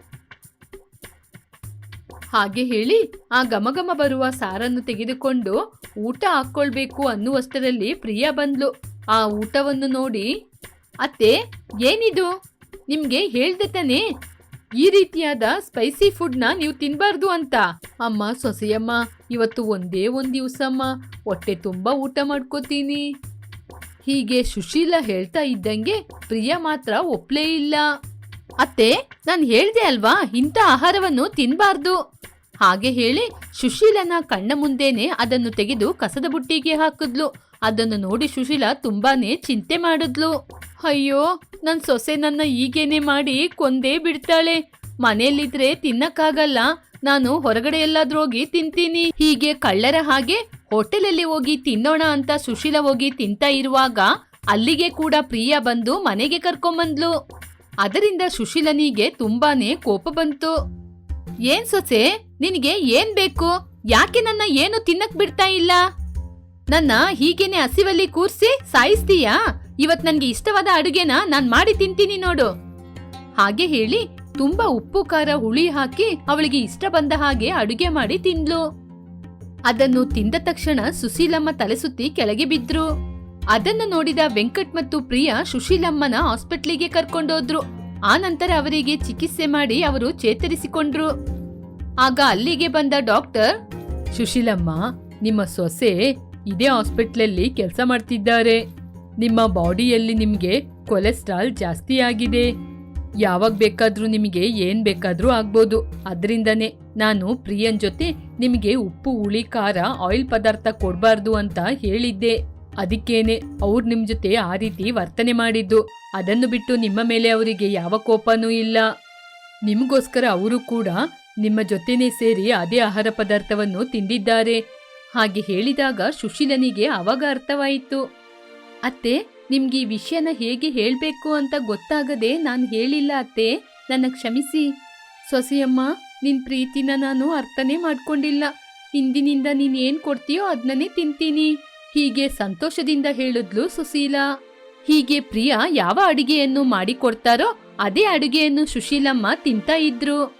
ಹಾಗೆ ಹೇಳಿ ಆ ಗಮಗಮ ಬರುವ ಸಾರನ್ನು ತೆಗೆದುಕೊಂಡು ಊಟ ಹಾಕ್ಕೊಳ್ಬೇಕು ಅನ್ನುವಷ್ಟರಲ್ಲಿ ಪ್ರಿಯಾ ಬಂದ್ಲು. ಆ ಊಟವನ್ನು ನೋಡಿ, ಅತ್ತೆ, ಏನಿದು? ನಿಮ್ಗೆ ಹೇಳ್ದೆ ತಾನೇ? ಈ ರೀತಿಯಾದ ಸ್ಪೈಸಿ ಫುಡ್ನ ನೀವು ತಿನ್ನಬಾರ್ದು ಅಂತ. ಅಮ್ಮ ಸೊಸೆಯಮ್ಮ, ಇವತ್ತು ಒಂದೇ ಒಂದು ದಿವಸಮ್ಮ. ಹೊಟ್ಟೆ ತುಂಬಾ ಊಟ ಮಾಡ್ಕೋತೀನಿ. ಹೀಗೆ ಸುಶೀಲ ಹೇಳ್ತಾ ಇದ್ದಂಗೆ ಪ್ರಿಯಾ ಮಾತ್ರ ಒಪ್ಲೇ ಇಲ್ಲ. ಅತ್ತೆ, ನಾನು ಹೇಳ್ದೆ ಅಲ್ವಾ, ಇಂಥ ಆಹಾರವನ್ನು ತಿನ್ಬಾರ್ದು. ಹಾಗೆ ಹೇಳಿ ಸುಶೀಲನ ಕಣ್ಣ ಮುಂದೇನೆ ಅದನ್ನು ತೆಗೆದು ಕಸದ ಬುಟ್ಟಿಗೆ ಹಾಕಿದ್ಲು. ಅದನ್ನು ನೋಡಿ ಸುಶೀಲ ತುಂಬಾನೇ ಚಿಂತೆ ಮಾಡಿದ್ಲು. ಅಯ್ಯೋ ನನ್ನ ಸೊಸೆ ನನ್ನ ಹೀಗೇನೆ ಮಾಡಿ ಕೊಂದೇ ಬಿಡ್ತಾಳೆ. ಮನೆಯಲ್ಲಿದ್ರೆ ತಿನ್ನಕ್ಕಾಗಲ್ಲ. ನಾನು ಹೊರಗಡೆ ಎಲ್ಲಾದ್ರೂ ಹೋಗಿ ತಿಂತೀನಿ. ಹೀಗೆ ಕಳ್ಳರ ಹಾಗೆ ಹೋಟೆಲಲ್ಲಿ ಹೋಗಿ ತಿನ್ನೋಣ ಅಂತ ಸುಶೀಲ ಹೋಗಿ ತಿಂತಾ ಇರುವಾಗ ಅಲ್ಲಿಗೆ ಕೂಡ ಪ್ರಿಯಾ ಬಂದು ಮನೆಗೆ ಕರ್ಕೊಂಬಂದ್ಲು. ಅದರಿಂದ ಸುಶೀಲನಿಗೆ ತುಂಬಾನೇ ಕೋಪ ಬಂತು. ಏನ್ ಸೊಸೆ, ನಿನಗೆ ಏನ್ ಬೇಕು? ಯಾಕೆ ನನ್ನ ಏನು ತಿನ್ನಕ್ ಬಿಡ್ತಾ ಇಲ್ಲ? ನನ್ನ ಹೀಗೇನೆ ಹಸಿವಲ್ಲಿ ಕೂರ್ಸಿ ಸಾಯಿಸ್ತೀಯಾ? ಇವತ್ ನನ್ಗೆ ಇಷ್ಟವಾದ ಅಡುಗೆನ ನಾನ್ ಮಾಡಿ ತಿಂತೀನಿ ನೋಡು. ಹಾಗೆ ಹೇಳಿ ತುಂಬಾ ಉಪ್ಪು, ಖಾರ, ಹುಳಿ ಹಾಕಿ ಅವಳಿಗೆ ಇಷ್ಟ ಬಂದ ಹಾಗೆ ಅಡುಗೆ ಮಾಡಿ ತಿಂದ್ಲು. ಅದನ್ನು ತಿಂದ ತಕ್ಷಣ ಸುಶೀಲಮ್ಮ ತಲೆ ಸುತ್ತಿ ಕೆಳಗೆ ಬಿದ್ರು. ಅದನ್ನು ನೋಡಿದ ವೆಂಕಟ್ ಮತ್ತು ಪ್ರಿಯಾ ಸುಶೀಲಮ್ಮನ ಹಾಸ್ಪಿಟ್ಲಿಗೆ ಕರ್ಕೊಂಡೋದ್ರು. ಆ ನಂತರ ಅವರಿಗೆ ಚಿಕಿತ್ಸೆ ಮಾಡಿ ಅವರು ಚೇತರಿಸಿಕೊಂಡ್ರು. ಆಗ ಅಲ್ಲಿಗೆ ಬಂದ ಡಾಕ್ಟರ್, ಸುಶೀಲಮ್ಮ, ನಿಮ್ಮ ಸೊಸೆ ಇದೇ ಹಾಸ್ಪಿಟ್ಲಲ್ಲಿ ಕೆಲಸ ಮಾಡ್ತಿದ್ದಾರೆ. ನಿಮ್ಮ ಬಾಡಿಯಲ್ಲಿ ನಿಮಗೆ ಕೊಲೆಸ್ಟ್ರಾಲ್ ಜಾಸ್ತಿ ಆಗಿದೆ. ಯಾವಾಗ ಬೇಕಾದ್ರೂ ನಿಮಗೆ ಏನ್ ಬೇಕಾದ್ರೂ ಆಗ್ಬೋದು. ಅದರಿಂದನೇ ನಾನು ಪ್ರಿಯನ್ ಜೊತೆ ನಿಮಗೆ ಉಪ್ಪು, ಹುಳಿ, ಖಾರ ಆಯಿಲ್ ಪದಾರ್ಥ ಕೊಡಬಾರ್ದು ಅಂತ ಹೇಳಿದ್ದೆ. ಅದಕ್ಕೇನೆ ಅವ್ರು ನಿಮ್ ಜೊತೆ ಆ ರೀತಿ ವರ್ತನೆ ಮಾಡಿದ್ದು. ಅದನ್ನು ಬಿಟ್ಟು ನಿಮ್ಮ ಮೇಲೆ ಅವರಿಗೆ ಯಾವ ಕೋಪನೂ ಇಲ್ಲ. ನಿಮಗೋಸ್ಕರ ಅವರು ಕೂಡ ನಿಮ್ಮ ಜೊತೆನೇ ಸೇರಿ ಅದೇ ಆಹಾರ ಪದಾರ್ಥವನ್ನು ತಿಂದಿದ್ದಾರೆ. ಹಾಗೆ ಹೇಳಿದಾಗ ಸುಶೀಲನಿಗೆ ಅವಾಗ ಅರ್ಥವಾಯಿತು. ಅತ್ತೆ ನಿಮ್ಗೆ ಈ ವಿಷಯನ ಹೇಗೆ ಹೇಳಬೇಕು ಅಂತ ಗೊತ್ತಾಗದೆ ನಾನು ಹೇಳಿಲ್ಲ ಅತ್ತೆ. ನನ್ನ ಕ್ಷಮಿಸಿ. ಸೊಸೆಯಮ್ಮ, ನಿನ್ ಪ್ರೀತಿನ ನಾನು ಅರ್ಥನೇ ಮಾಡ್ಕೊಂಡಿಲ್ಲ. ಹಿಂದಿನಿಂದ ನೀನು ಏನು ಕೊಡ್ತೀಯೋ ಅದನ್ನೇ ತಿಂತೀನಿ. ಹೀಗೆ ಸಂತೋಷದಿಂದ ಹೇಳಿದ್ಲು ಸುಶೀಲಾ. ಹೀಗೆ ಪ್ರಿಯಾ ಯಾವ ಅಡಿಗೆಯನ್ನು ಮಾಡಿಕೊಡ್ತಾರೋ ಅದೇ ಅಡುಗೆಯನ್ನು ಸುಶೀಲಮ್ಮ ತಿಂತಾ ಇದ್ರು.